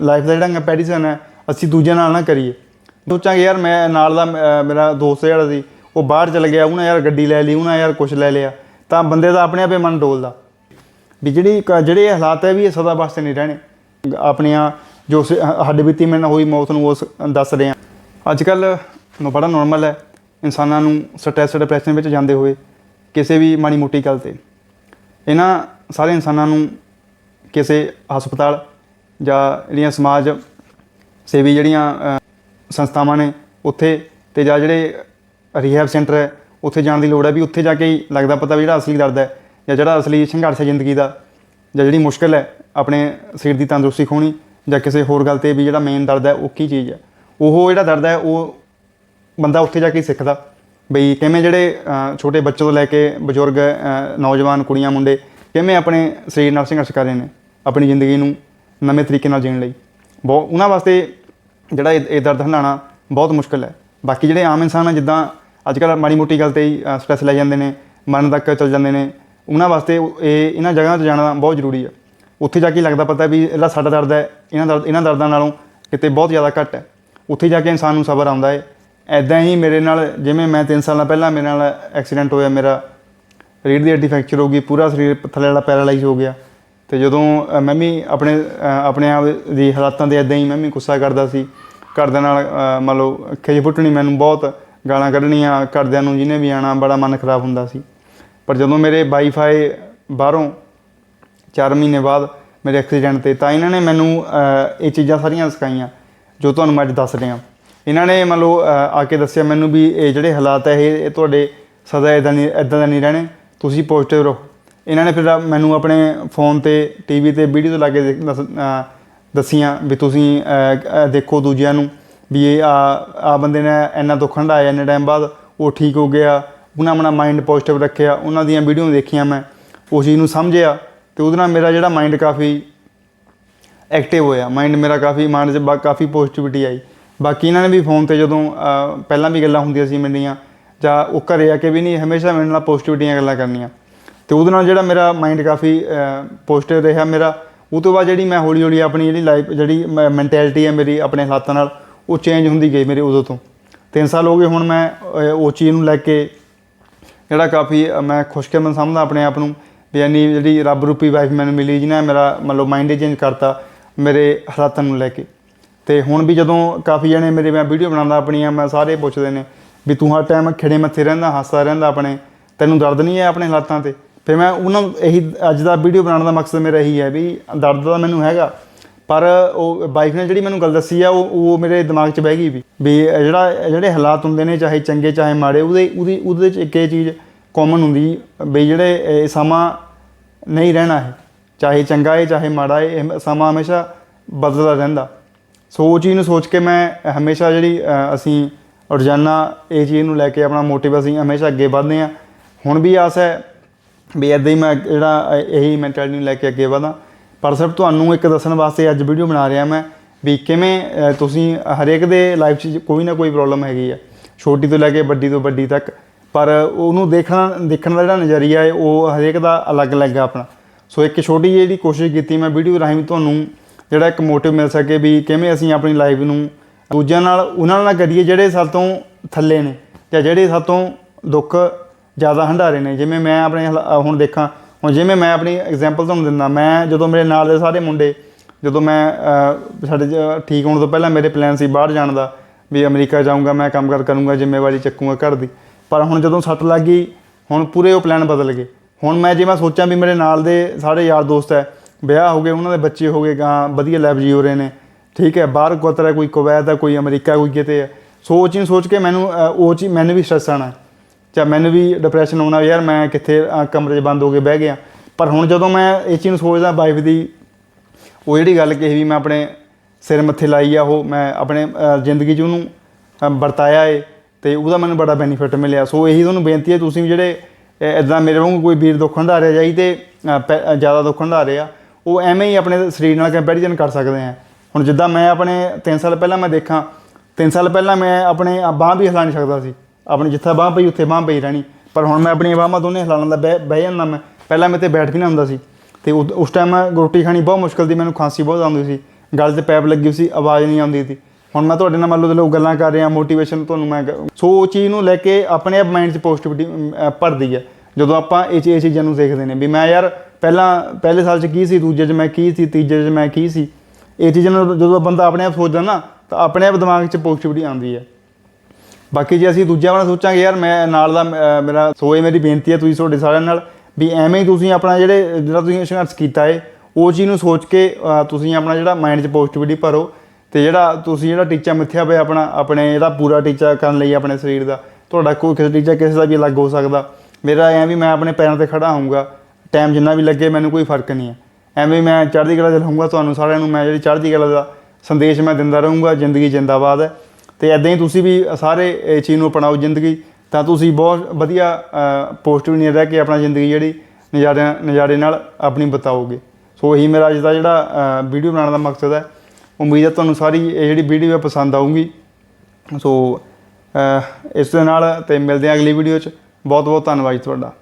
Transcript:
Life ਦਾ ਜਿਹੜਾ comparison ਹੈ ਅਸੀਂ ਦੂਜਿਆਂ ਨਾਲ ਨਾ ਕਰੀਏ। ਸੋਚਾਂਗੇ ਯਾਰ ਮੈਂ ਨਾਲ ਦਾ ਅਹ, ਮੇਰਾ ਦੋਸਤ ਜਿਹੜਾ ਸੀ ਉਹ ਬਾਹਰ ਚਲ ਗਿਆ ਉਹਨੇ ਯਾਰ ਗੱਡੀ ਲੈ ਲਈ ਉਹਨੇ ਯਾਰ ਕੁਝ ਲੈ ਲਿਆ। ਤਾਂ ਬੰਦੇ ਦਾ ਆਪਣੇ ਆਪੇ ਮਨ ਡੋਲਦਾ। ਵੀ ਜਿਹੜੀ ਕ- ਜਿਹੜੇ ਹਾਲਾਤ ਹੈ ਵੀ ਇਹ ਸਦਾ ਵਾਸਤੇ ਨਹੀਂ ਰਹਿਣੇ। ਆਪਣੀਆਂ ਜੋ ਸ- ਹੱਡ ਬੀਤੀ ਮੇਰੇ ਨਾਲ ਹੋਈ ਮੌਤ ਨੂੰ ਉਸ ਦੱਸ ਰਹੇ। ਆ ਅੱਜ ਕੱਲ ਬੜਾ ਨਾਰਮਲ ਹੈ। ਇਨਸਾਨਾਂ ਨੂੰ ਸਟ੍ਰੈਸ ਡਿਪਰੈਸ਼ਨ ਵਿੱਚ ਜਾਂਦੇ ਹੋਏ ਕਿਸੇ ਵੀ ਮਾੜੀ ਮੋਟੀ ਗੱਲ ਤੇ। ਇਹਨਾਂ ਸਾਰੇ ਇਨਸਾਨਾਂ ਨੂੰ ਕਿਸੇ ਹਸਪਤਾਲ ਜਾਂ ਜਿਹੜੀਆਂ ਸਮਾਜ ਸੇਵੀ ਜਿਹੜੀਆਂ ਸੰਸਥਾਵਾਂ ਨੇ ਉੱਥੇ ਤੇ ਜਾਂ ਜਿਹੜੇ ਰੀਹੈਬ ਸੈਂਟਰ ਹੈ, ਉੱਥੇ ਜਾਣ ਦੀ ਲੋੜ ਹੈ ਵੀ ਉੱਥੇ ਜਾ ਕੇ ਹੀ ਲੱਗਦਾ ਪਤਾ ਵੀ ਜਿਹੜਾ ਅਸਲੀ ਦਰਦ ਹੈ ਜਾਂ ਜਿਹੜਾ ਅਸਲੀ ਸੰਘਰਸ਼ ਹੈ ਜ਼ਿੰਦਗੀ ਦਾ ਜਾਂ ਜਿਹੜੀ ਮੁਸ਼ਕਲ ਹੈ ਆਪਣੇ ਸਰੀਰ ਦੀ ਤੰਦਰੁਸਤੀ ਖੋਣੀ ਜਾਂ ਕਿਸੇ ਹੋਰ ਗੱਲ ਤੇ ਵੀ ਜਿਹੜਾ ਮੇਨ ਦਰਦ ਹੈ ਉਹ ਕੀ ਚੀਜ਼ ਹੈ। ਉਹ ਜਿਹੜਾ ਦਰਦ ਹੈ, ਉਹ ਬੰਦਾ ਉੱਥੇ ਜਾ ਕੇ ਸਿੱਖਦਾ। ਬਈ ਕਿਵੇਂ ਜਿਹੜੇ ਛੋਟੇ ਬੱਚੇ ਤੋਂ ਲੈ ਕੇ ਬਜ਼ੁਰਗ ਨੌਜਵਾਨ, ਕੁੜੀਆਂ, ਮੁੰਡੇ ਕਿਵੇਂ ਆਪਣੇ ਸਰੀਰ ਨਾਲ ਸੰਘਰਸ਼ ਕਰ ਰਹੇ ਨੇ, ਆਪਣੀ ਜ਼ਿੰਦਗੀ ਨੂੰ ਨਵੇਂ ਤਰੀਕੇ ਨਾਲ ਜੀਣ ਲਈ। ਬਹੁਤ ਉਹਨਾਂ ਵਾਸਤੇ ਜਿਹੜਾ ਇਹ ਇਹ ਦਰਦ ਹੰਡਾਉਣਾ ਬਹੁਤ ਮੁਸ਼ਕਲ ਹੈ। ਬਾਕੀ ਜਿਹੜੇ ਆਮ ਇਨਸਾਨ ਆ, ਜਿੱਦਾਂ ਅੱਜ ਕੱਲ੍ਹ ਮਾੜੀ ਮੋਟੀ ਗੱਲ ਤੇ ਹੀ ਸਟ੍ਰੈਸ ਲੈ ਜਾਂਦੇ ਨੇ ਮਨ ਤੱਕ ਚਲ ਜਾਂਦੇ ਨੇ, ਉਹਨਾਂ ਵਾਸਤੇ ਇਹ, ਇਹਨਾਂ ਜਗ੍ਹਾ ਤੇ ਜਾਣਾ ਬਹੁਤ ਜ਼ਰੂਰੀ ਹੈ ਉੱਥੇ ਜਾ ਕੇ ਲੱਗਦਾ ਪਤਾ ਵੀ ਜਿਹੜਾ ਸਾਡਾ ਦਰਦ ਹੈ, ਇਹਨਾਂ ਦਰਦ, ਇਹਨਾਂ ਦਰਦਾਂ ਨਾਲੋਂ ਕਿਤੇ ਬਹੁਤ ਜ਼ਿਆਦਾ ਘੱਟ ਹੈ। ਉੱਥੇ ਜਾ ਕੇ ਇਨਸਾਨ ਨੂੰ ਸਬਰ ਆਉਂਦਾ ਏ। ਐਦਾਂ ਹੀ ਮੇਰੇ ਨਾਲ, ਜਿਵੇਂ ਮੈਂ 3 ਸਾਲਾਂ ਪਹਿਲਾਂ ਮੇਰੇ ਨਾਲ ਐਕਸੀਡੈਂਟ ਹੋਇਆ, ਮੇਰਾ ਰੀੜ ਦੀ ਹੱਡੀ ਫ੍ਰੈਕਚਰ ਹੋ ਗਈ, ਪੂਰਾ ਸਰੀਰ ਥੱਲੇ ਵਾਲਾ ਪੈਰਾਲਾਈਜ਼ ਹੋ ਗਿਆ। ਤੇ ਜਦੋਂ ਅ, ਮੈਂ ਵੀ ਆਪਣੇ ਅ, ਆਪਣੇ ਆਪ ਦੀ ਹਾਲਾਤਾਂ ਦੇ ਐਦਾਂ ਹੀ ਮੈਂ ਵੀ ਗੁੱਸਾ ਕਰਦਾ ਸੀ। ਘਰਦਿਆਂ ਨਾਲ ਅ, ਮੰਨ ਲਓ ਖਿਜ ਫੁੱਟਣੀ ਮੈਨੂੰ ਬਹੁਤ ਗਾਲਾਂ ਕੱਢਣੀਆਂ ਘਰਦਿਆਂ ਨੂੰ ਜਿਹਨੇ ਵੀ ਆਣਾ ਬੜਾ ਮਨ ਖਰਾਬ ਹੁੰਦਾ ਸੀ। ਪਰ ਜਦੋਂ ਮੇਰੇ ਵਾਈਫਾਈ ਬਾਹਰੋਂ 4 ਮਹੀਨੇ ਬਾਅਦ ਮੇਰੇ ਐਕਸੀਡੈਂਟ ਤੇ ਤਾਂ ਇਹਨਾਂ ਨੇ ਮੈਨੂੰ ਅ, ਇਹ ਚੀਜ਼ਾਂ ਸਾਰੀਆਂ ਸਿਖਾਈਆਂ ਜੋ ਤੁਹਾਨੂੰ ਮੈਂ ਅੱਜ ਦੱਸ ਰਿਹਾ। ਇਹਨਾਂ ਨੇ ਮੰਨ ਲਓ ਅ, ਆ ਕੇ ਦੱਸਿਆ ਮੈਨੂੰ ਵੀ ਇਹ ਜਿਹੜੇ ਹਾਲਾਤ ਹੈ ਇਹ ਇਹ ਤੁਹਾਡੇ ਸਦਾ ਇਦਾਂ ਨਹੀਂ ਇਦਾਂ ਦਾ ਨਹੀਂ ਰਹਿਣੇ। ਤੁਸੀਂ ਪੋਜ਼ਿਟਿਵ ਰਹੋ। ਇਹਨਾਂ ਨੇ ਫਿਰ ਮੈਨੂੰ ਆਪਣੇ ਫੋਨ ਤੇ ਟੀਵੀ ਤੇ ਵੀਡੀਓ ਲਾ ਕੇ ਦੇਖ- ਦੱਸ- ਦੱਸੀਆਂ ਵੀ ਤੁਸੀਂ ਦੇਖੋ ਦੂਜਿਆਂ ਨੂੰ ਵੀ ਇਹ ਆ ਆ ਬੰਦੇ ਨੇ ਇੰਨਾ ਦੁੱਖ ਹੰਢਾਇਆ ਇੰਨੇ ਟਾਈਮ ਬਾਅਦ, ਉਹ ਠੀਕ ਹੋ ਗਿਆ। ਉਹਨਾਂ ਆਪਣਾ ਮਾਈਂਡ ਪੋਜ਼ਿਟਿਵ ਰੱਖਿਆ, ਉਹਨਾਂ ਦੀਆਂ ਵੀਡੀਓ ਦੇਖੀਆਂ ਮੈਂ, ਉਸ ਚੀਜ਼ ਨੂੰ ਸਮਝਿਆ ਤੇ ਉਹਦੇ ਨਾਲ ਮੇਰਾ ਜਿਹੜਾ ਮਾਈਂਡ ਕਾਫੀ ਐਕਟਿਵ ਹੋਇਆ। ਮਾਈਂਡ ਮੇਰਾ ਕਾਫੀ ਮਾਈਂਡ 'ਚ ਕਾਫੀ ਪੋਜ਼ਿਟਿਵਿਟੀ ਆਈ। ਬਾਕੀ ਇਹਨਾਂ ਨੇ ਵੀ ਫੋਨ ਤੇ ਜਦੋਂ ਪਹਿਲਾਂ ਵੀ ਗੱਲਾਂ ਹੁੰਦੀਆਂ ਸੀ ਮੇਰੀਆਂ, ਜਾਂ ਉਹ ਘਰੇ ਆ ਕੇ ਵੀ ਨਹੀਂ, ਹਮੇਸ਼ਾ ਮੇਰੇ ਨਾਲ ਪੋਜ਼ਿਟਿਵਿਟੀਆਂ ਗੱਲਾਂ ਕਰਨੀਆਂ। ਤੇ ਉਹਦੇ ਨਾਲ ਜਿਹੜਾ ਮੇਰਾ ਮਾਈਂਡ ਕਾਫੀ ਪੋਜ਼ਿਟਿਵ ਰਿਹਾ। ਮੇਰਾ ਉਹ ਤੋਂ ਬਾਅਦ ਜਿਹੜੀ ਮੈਂ ਹੌਲੀ ਹੌਲੀ ਆਪਣੀ ਜਿਹੜੀ ਲਾਈਫ ਜਿਹੜੀ ਮੈਂਟੈਲਿਟੀ ਹੈ ਮੇਰੀ ਆਪਣੇ ਹਾਲਾਤਾਂ ਨਾਲ ਉਹ ਚੇਂਜ ਹੁੰਦੀ ਗਈ ਮੇਰੇ ਉਦੋਂ ਤੋਂ। 3 ਸਾਲ ਹੋ ਗਏ ਹੁਣ ਮੈਂ ਅਹ, ਉਹ ਚੀਜ਼ ਨੂੰ ਲੈ ਕੇ ਜਿਹੜਾ ਕਾਫੀ ਅ, ਮੈਂ ਖੁਸ਼ਕਿਸਮਤ ਸਮਝਦਾ ਆਪਣੇ ਆਪ ਨੂੰ ਵੀ ਇੰਨੀ ਜਿਹੜੀ ਰੱਬ ਰੂਪੀ ਵਾਈਫ ਮੈਨੂੰ ਮਿਲੀ ਜਿਹਨੇ ਮੇਰਾ ਮਤਲਬ ਮਾਈਂਡ ਚੇਂਜ ਕਰਤਾ ਮੇਰੇ ਹਾਲਾਤਾਂ ਨੂੰ ਲੈ ਕੇ। ਤੇ ਹੁਣ ਵੀ ਜਦੋਂ ਕਾਫੀ ਜਣੇ ਮੇਰੇ ਮੈਂ ਵੀਡੀਓ ਬਣਾਉਂਦਾ ਆਪਣੀਆਂ ਮੈਂ ਸਾਰੇ ਪੁੱਛਦੇ ਨੇ ਵੀ ਤੂੰ ਹਰ ਟਾਈਮ ਖਿੜੇ ਮੱਥੇ ਰਹਿੰਦਾ ਹੱਸਦਾ ਰਹਿੰਦਾ ਆਪਣੇ ਤੈਨੂੰ ਦਰਦ ਨਹੀਂ ਹੈ ਆਪਣੇ ਹਾਲਾਤਾਂ ਤੇ? ਫਿਰ ਮੈਂ ਉਹਨਾਂ ਇਹੀ ਅੱਜ ਦਾ ਵੀਡੀਓ ਬਣਾਉਣ ਦਾ ਮਕਸਦ ਮੇਰਾ ਇਹੀ ਹੈ ਵੀ ਦਰਦ ਤਾਂ ਮੈਨੂੰ ਹੈਗਾ, ਪਰ ਉਹ ਵਾਈਫ ਨੇ ਜਿਹੜੀ ਮੈਨੂੰ ਗੱਲ ਦੱਸੀ ਆ, ਉਹ ਉਹ ਮੇਰੇ ਦਿਮਾਗ 'ਚ ਬਹਿ ਗਈ ਵੀ ਵੀ ਜਿਹੜਾ ਜਿਹੜੇ ਹਾਲਾਤ ਹੁੰਦੇ ਨੇ, ਚਾਹੇ ਚੰਗੇ, ਚਾਹੇ ਮਾੜੇ, ਉਹਦੇ, ਉਹਦੀ, ਉਹਦੇ 'ਚ ਇੱਕ ਇਹ ਚੀਜ਼ ਕਾਮਨ ਹੁੰਦੀ ਵੀ ਜਿਹੜੇ ਇਹ ਸਮਾਂ ਨਹੀਂ ਰਹਿਣਾ ਹੈ ਚਾਹੇ ਚੰਗਾ ਹੈ ਚਾਹੇ ਮਾੜਾ ਹੈ ਇਹ ਸਮਾਂ ਹਮੇਸ਼ਾ ਬਦਲਦਾ ਰਹਿੰਦਾ। ਸੋ ਉਹ ਚੀਜ਼ ਨੂੰ ਸੋਚ ਕੇ ਮੈਂ ਹਮੇਸ਼ਾ ਜਿਹੜੀ ਅਸੀਂ ਰੋਜ਼ਾਨਾ ਇਹ ਚੀਜ਼ ਨੂੰ ਲੈ ਕੇ ਆਪਣਾ ਮੋਟਿਵ ਅਸੀਂ ਹਮੇਸ਼ਾ ਅੱਗੇ ਵਧਦੇ ਹਾਂ। ਹੁਣ ਵੀ ਆਸ ਹੈ ਵੀ ਇੱਦਾਂ ਹੀ ਮੈਂ ਜਿਹੜਾ, ਇਹੀ ਮੈਂਟੈਲਿਟੀ ਨੂੰ ਲੈ ਕੇ ਅੱਗੇ ਵਧਾਂ। ਪਰ ਸਿਰਫ ਤੁਹਾਨੂੰ ਇੱਕ ਦੱਸਣ ਵਾਸਤੇ ਅੱਜ ਵੀਡੀਓ ਬਣਾ ਰਿਹਾ ਮੈਂ ਵੀ ਕਿਵੇਂ ਤੁਸੀਂ ਹਰੇਕ ਦੇ ਲਾਈਫ 'ਚ ਕੋਈ ਨਾ ਕੋਈ ਪ੍ਰੋਬਲਮ ਹੈਗੀ ਆ। ਛੋਟੀ ਤੋਂ ਲੈ ਕੇ ਵੱਡੀ ਤੋਂ ਵੱਡੀ ਤੱਕ। ਪਰ ਉਹਨੂੰ ਦੇਖਣਾ, ਦੇਖਣ ਦਾ ਜਿਹੜਾ ਨਜ਼ਰੀਆ ਹੈ, ਉਹ ਹਰੇਕ ਦਾ ਅਲੱਗ-ਅਲੱਗ ਆ ਆਪਣਾ। ਸੋ ਇੱਕ ਛੋਟੀ ਜਿਹੀ ਜਿਹੜੀ ਕੋਸ਼ਿਸ਼ ਕੀਤੀ ਮੈਂ ਵੀਡੀਓ ਰਾਹੀਂ ਤੁਹਾਨੂੰ, ਜਿਹੜਾ ਇੱਕ ਮੋਟਿਵ ਮਿਲ ਸਕੇ ਵੀ ਕਿਵੇਂ ਅਸੀਂ ਆਪਣੀ ਲਾਈਫ ਨੂੰ ਦੂਜਿਆਂ ਨਾਲ, ਉਹਨਾਂ ਨਾਲ ਕਰੀਏ ਜਿਹੜੇ ਸਾਡੇ ਤੋਂ ਥੱਲੇ ਨੇ ਜਾਂ ਜਿਹੜੇ ਸਾਡੇ ਤੋਂ ਦੁੱਖ ਜ਼ਿਆਦਾ ਹੰਡਾਰੇ ਨੇ, ਜਿਵੇਂ ਮੈਂ ਆਪਣੇ ਹਾਲਾ- ਹੁਣ ਦੇਖਾਂ, ਹੁਣ ਜਿਵੇਂ ਮੈਂ ਆਪਣੀ ਐਗਜ਼ਾਮਪਲ ਤੁਹਾਨੂੰ ਦਿੰਦਾ, ਮੈਂ ਜਦੋਂ ਮੇਰੇ ਨਾਲ ਦੇ ਸਾਰੇ ਮੁੰਡੇ, ਜਦੋਂ ਮੈਂ ਸਾਡੇ ਜ- ਠੀਕ ਹੋਣ ਤੋਂ ਪਹਿਲਾਂ ਮੇਰੇ ਪਲਾਨ ਸੀ ਬਾਹਰ ਜਾਣ ਦਾ, ਵੀ ਅਮਰੀਕਾ ਜਾਊਂਗਾ, ਮੈਂ ਕੰਮ ਕਰ, ਕਰੂੰਗਾ, ਜ਼ਿੰਮੇਵਾਰੀ ਚੱਕੂੰਗਾ ਘਰ ਦੀ। ਪਰ ਹੁਣ ਜਦੋਂ ਸੱਟ ਲੱਗ ਗਈ, ਹੁਣ ਪੂਰੇ ਉਹ ਪਲਾਨ ਬਦਲ ਗਏ। ਹੁਣ ਮੈਂ ਜੇ ਮੈਂ ਸੋਚਾਂ ਵੀ ਮੇਰੇ ਨਾਲ ਦੇ ਸਾਰੇ ਯਾਰ ਦੋਸਤ ਹੈ, ਵਿਆਹ ਹੋ ਗਏ, ਉਹਨਾਂ ਦੇ ਬੱਚੇ ਹੋ ਗਏ, ਗਾਂ ਵਧੀਆ ਲਾਈਫ ਜੀ ਹੋ ਰਹੇ ਨੇ, ਠੀਕ ਹੈ, ਬਾਹਰ ਕੋਤਰ ਹੈ ਕੋਈ ਕੁਵੈਤ ਹੈ, ਕੋਈ ਅਮਰੀਕਾ ਕੋਈ ਕਿਤੇ ਹੈ। ਸੋਚ ਉਹ ਸੋਚ ਕੇ ਮੈਨੂੰ ਉਹ ਚੀਜ਼ ਮੈਨੂੰ ਵੀ ਸਟ੍ਰੈਸ ਆਣਾ ਜਾਂ ਮੈਨੂੰ ਵੀ ਡਿਪਰੈਸ਼ਨ ਆਉਣਾ ਯਾਰ ਮੈਂ ਕਿੱਥੇ ਕਮਰੇ 'ਚ ਬੰਦ ਹੋ ਕੇ ਬਹਿ ਗਿਆ। ਪਰ ਹੁਣ ਜਦੋਂ ਮੈਂ ਇਹ ਚੀਜ਼ ਨੂੰ ਸੋਚਦਾ ਵਾਈਫ ਦੀ, ਉਹ ਜਿਹੜੀ ਗੱਲ ਕਹੀ ਵੀ ਮੈਂ ਆਪਣੇ ਸਿਰ ਮੱਥੇ ਲਾਈ ਆ, ਉਹ ਮੈਂ ਆਪਣੇ ਜ਼ਿੰਦਗੀ 'ਚ ਉਹਨੂੰ ਵਰਤਾਇਆ ਏ ਤੇ ਉਹਦਾ ਮੈਨੂੰ ਬੜਾ ਬੈਨੀਫਿਟ ਮਿਲਿਆ। ਸੋ ਇਹੀ ਤੁਹਾਨੂੰ ਬੇਨਤੀ ਹੈ, ਤੁਸੀਂ ਵੀ ਜਿਹੜੇ ਇਦਾਂ ਮੇਰੇ ਵਾਂਗੂ ਕੋਈ ਵੀਰ ਦੁੱਖ ਹੰਢਾ ਰਿਹਾ ਜਾਈ ਤੇ ਪੈ- ਜ਼ਿਆਦਾ ਦੁੱਖ ਹੰਢਾ ਰਿਹਾ ਉਹ ਐਵੇਂ ਹੀ ਆਪਣੇ ਸਰੀਰ ਨਾਲ ਕੰਪੈਰੀਜ਼ਨ ਕਰ ਸਕਦੇ ਆ। ਹੁਣ ਜਿੱਦਾਂ ਮੈਂ ਆਪਣੇ 3 ਸਾਲ ਪਹਿਲਾਂ ਮੈਂ ਦੇਖਾਂ 3 ਸਾਲ ਪਹਿਲਾਂ ਮੈਂ ਆਪਣੇ ਬਾਹ ਵੀ ਹਿਲਾ ਨਹੀਂ ਸਕਦਾ ਸੀ। ਆਪਣੀ ਜਿੱਥੇ ਬਾਹ ਪਈ ਉੱਥੇ ਬਾਹ ਪਈ ਰਹਿਣੀ। ਪਰ ਹੁਣ ਮੈਂ ਆਪਣੀਆਂ ਬਾਹਾਂ ਦੋਨੇ ਹਿਲਾਉਣ ਦਾ ਬਹਿ ਬਹਿ ਜਾਂਦਾ ਮੈਂ। ਪਹਿਲਾਂ ਮੈਂ ਤੇ ਬੈਠ ਵੀ ਨਾ ਹੁੰਦਾ ਸੀ। ਤੇ ਉਦ- ਉਸ ਟਾਈਮ ਮੈਂ ਰੋਟੀ ਖਾਣੀ ਬਹੁਤ ਮੁਸ਼ਕਲ ਦੀ, ਮੈਨੂੰ ਖਾਂਸੀ ਬਹੁਤ ਆਉਂਦੀ ਸੀ। ਗਲ 'ਤੇ ਪੈਪ ਲੱਗੀ ਸੀ, ਆਵਾਜ਼ ਨਹੀਂ ਆਉਂਦੀ ਸੀ। ਹੁਣ ਮੈਂ ਤੁਹਾਡੇ ਨਾਲ ਮੰਨ ਲਓ ਲੋਕ ਗੱਲਾਂ ਕਰ ਰਿਹਾ ਮੋਟੀਵੇਸ਼ਨ ਤੁਹਾਨੂੰ ਮੈਂ ਸੋ ਉਹ ਚੀਜ਼ ਨੂੰ ਲੈ ਕੇ ਆਪਣੇ ਆਪ ਮਾਈਂਡ 'ਚ ਪੋਜ਼ਿਟਿਵਿਟੀ ਭਰਦੀ ਹੈ। ਜਦੋਂ ਆਪਾਂ ਇਹ ਚੀ- ਇਹ ਚੀਜ਼ਾਂ ਨੂੰ ਦੇਖਦੇ ਨੇ ਵੀ ਮੈਂ ਯਾਰ ਪਹਿਲਾਂ, ਪਹਿਲੇ ਸਾਲ 'ਚ ਕੀ ਸੀ, ਦੂਜੇ 'ਚ ਮੈਂ ਕੀ ਸੀ, ਤੀਜੇ 'ਚ ਮੈਂ ਕੀ ਸੀ। ਇਹ ਚੀਜ਼ਾਂ ਨੂੰ ਜਦੋਂ ਬੰਦਾ ਆਪਣੇ ਆਪ ਸੋਚਦਾ ਨਾ, ਤਾਂ ਆਪਣੇ ਆਪ ਦਿਮਾਗ 'ਚ ਪੋਜ਼ਿਟਿਵਿਟੀ ਆਉਂਦੀ ਹੈ। ਬਾਕੀ ਜੇ ਅਸੀਂ ਦੂਜਿਆਂ ਬਾਰੇ ਸੋਚਾਂਗੇ ਯਾਰ ਮੈਂ ਨਾਲ ਦਾ ਅਹ, ਮੇਰਾ ਸੋ ਮੇਰੀ ਬੇਨਤੀ ਹੈ ਤੁਸੀਂ ਤੁਹਾਡੇ ਸਾਰਿਆਂ ਨਾਲ ਵੀ ਐਵੇਂ ਹੀ ਤੁਸੀਂ ਆਪਣਾ ਜਿਹੜੇ ਜਿਹੜਾ ਤੁਸੀਂ ਸੰਘਰਸ਼ ਕੀਤਾ ਹੈ ਉਹ ਚੀਜ਼ ਨੂੰ ਸੋਚ ਕੇ ਤੁਸੀਂ ਆਪਣਾ ਜਿਹੜਾ ਮਾਈਂਡ 'ਚ ਪੋਜ਼ਿਟਿਵਿਟੀ ਭਰੋ ਤੇ ਜਿਹੜਾ ਤੁਸੀਂ ਜਿਹੜਾ ਟੀਚਾ ਮਿੱਥਿਆ ਪਿਆ ਆਪਣਾ ਆਪਣੇ ਜਿਹੜਾ ਪੂਰਾ ਟੀਚਾ ਕਰਨ ਲਈ ਆਪਣੇ ਸਰੀਰ ਦਾ ਤੁਹਾਡਾ ਕੋਈ ਕਿਸੇ ਟੀਚਾ ਕਿਸੇ ਦਾ ਵੀ ਅਲੱਗ ਹੋ ਸਕਦਾ। ਮੇਰਾ ਐਂ ਵੀ ਮੈਂ ਆਪਣੇ ਪੈਰਾਂ ਤੇ ਖੜਾ ਹੋਊਂਗਾ ਟਾਈਮ ਜਿੰਨਾ ਵੀ ਲੱਗੇ ਮੈਨੂੰ ਕੋਈ ਫ਼ਰਕ ਨਹੀਂ ਹੈ। ਐਵੇਂ ਮੈਂ ਚੜ੍ਹਦੀ ਕਲਾ 'ਚ ਰਹੂੰਗਾ ਤੁਹਾਨੂੰ ਸਾਰਿਆਂ ਨੂੰ ਮੈਂ ਜਿਹੜੀ ਚੜ੍ਹਦੀ ਕਲਾ ਦਾ ਸੰਦੇਸ਼ ਮੈਂ ਦਿੰਦਾ ਰਹੂੰਗਾ ਜ਼ਿੰਦਗੀ ਜਿੰਦਾਬਾਦ ਹੈ। ਤੇ ਐਦਾਂ ਹੀ ਤੁਸੀਂ ਵੀ ਸਾਰੇ ਇਹ ਚੀਜ਼ ਨੂੰ ਅਪਣਾਓ ਜ਼ਿੰਦਗੀ, ਤਾਂ ਤੁਸੀਂ ਬਹੁਤ ਵਧੀਆ ਪੋਜ਼ਿਟਿਵ ਨਹੀਂ ਰਹਿ ਕੇ ਆਪਣਾ ਜ਼ਿੰਦਗੀ ਜਿਹੜੀ ਨਜ਼ਾਰੇ ਨਜ਼ਾਰੇ ਨਾਲ ਆਪਣੀ ਬਤਾਓਗੇ। ਸੋ ਇਹੀ ਮੇਰਾ ਅੱਜ ਦਾ ਜਿਹੜਾ ਵੀਡੀਓ ਬਣਾਉਣ ਦਾ ਮਕਸਦ ਹੈ। ਉਮੀਦ ਹੈ ਤੁਹਾਨੂੰ ਸਾਰੀ ਇਹ ਜਿਹੜੀ ਵੀਡੀਓ ਹੈ ਪਸੰਦ ਆਊਗੀ। ਸੋ ਇਸ ਦੇ ਨਾਲ ਤੇ ਮਿਲਦੇ ਹਾਂ ਅਗਲੀ ਵੀਡੀਓ 'ਚ। ਬਹੁਤ ਬਹੁਤ ਧੰਨਵਾਦ ਜੀ ਤੁਹਾਡਾ।